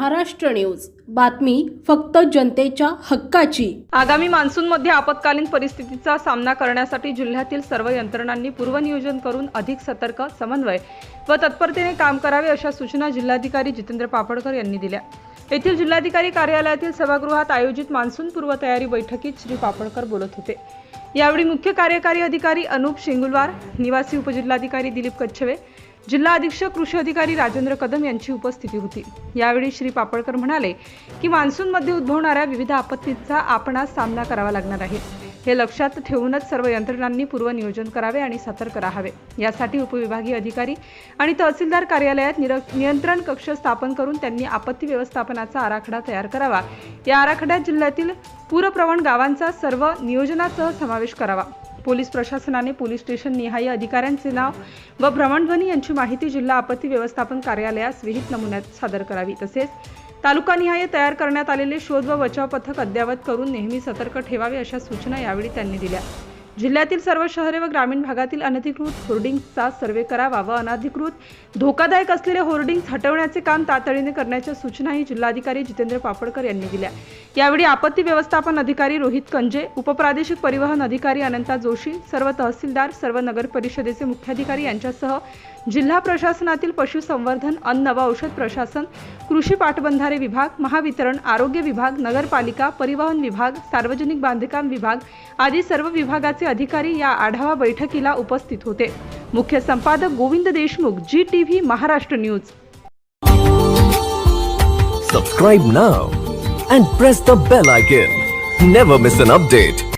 Maharashtra news. बातमी फक्त जनतेच्या हक्काची. आगामी मान्सूनमध्ये आपत्कालीन परिस्थितीचा सामना करण्यासाठी जिल्ह्यातील सर्व यंत्रणांनी पूर्वनियोजन करून अधिक सतर्क समन्वय व तत्परतेने काम करावे अशा सूचना जिल्हाधिकारी जितेंद्र पापडकर यांनी दिल्या. येथील जिल्हाधिकारी कार्यालयातील सभागृहात आयोजित मान्सून पूर्वतयारी बैठकीत श्री पापडकर बोलत होते. यावेळी मुख्य कार्यकारी अधिकारी अनुप शेंगुलवार निवासी उपजिल्हाधिकारी दिलीप कच्छवे जिल्हा अधीक्षक कृषी अधिकारी राजेंद्र कदम यांची उपस्थिती होती. यावेळी श्री पापडकर म्हणाले की मान्सूनमध्ये उद्भवणाऱ्या विविध आपत्तींचा आपणास सामना करावा लागणार आहे. हे लक्षात ठेवूनच सर्व यंत्रणांनी पूर्वनियोजन करावे आणि सतर्क राहावे. यासाठी उपविभागीय अधिकारी आणि तहसीलदार कार्यालयात निर नियंत्रण कक्ष स्थापन करून त्यांनी आपत्ती व्यवस्थापनाचा आराखडा तयार करावा. या आराखड्यात जिल्ह्यातील पूरप्रवण गावांचा सर्व नियोजनासह समावेश करावा. पोलीस प्रशासनाने पोलीस स्टेशन निहाय अधिकाऱ्यांचे नाव व भ्रमणध्वनी यांची माहिती जिल्हा आपत्ती व्यवस्थापन कार्यालयास विहित नमुन्यात सादर करावी. तसेच तालुकानिहाय तयार करण्यात आलेले शोध व बचाव पथक अद्ययावत करून नेहमी सतर्क ठेवावे अशा सूचना यावेळी त्यांनी दिल्या. जिल्ह्यातील सर्व शहरे व ग्रामीण भागातील अनधिकृत होर्डिंग्सचा सर्वे करावा व अनधिकृत धोकादायक असलेले होर्डिंग्स हटवण्याचे काम तातडीने करण्याच्या सूचनाही जिल्हाधिकारी जितेंद्र पापडकर यांनी दिल्या. यावेळी आपत्ती व्यवस्थापन अधिकारी रोहित कंजे उपप्रादेशिक परिवहन अधिकारी अनंता जोशी सर्व तहसीलदार सर्व नगर परिषदेचे मुख्याधिकारी यांच्यासह जिल्हा प्रशासनातील पशुसंवर्धन अन्न व औषध प्रशासन कृषी पाटबंधारे विभाग महावितरण आरोग्य विभाग नगरपालिका परिवहन विभाग सार्वजनिक बांधकाम विभाग आदी सर्व विभागाचे विभागाचे अधिकारी या आढावा बैठकीला उपस्थित होते. मुख्य संपादक Govind Deshmukh ji T V Maharashtra news. Subscribe now and press the bell icon never miss an update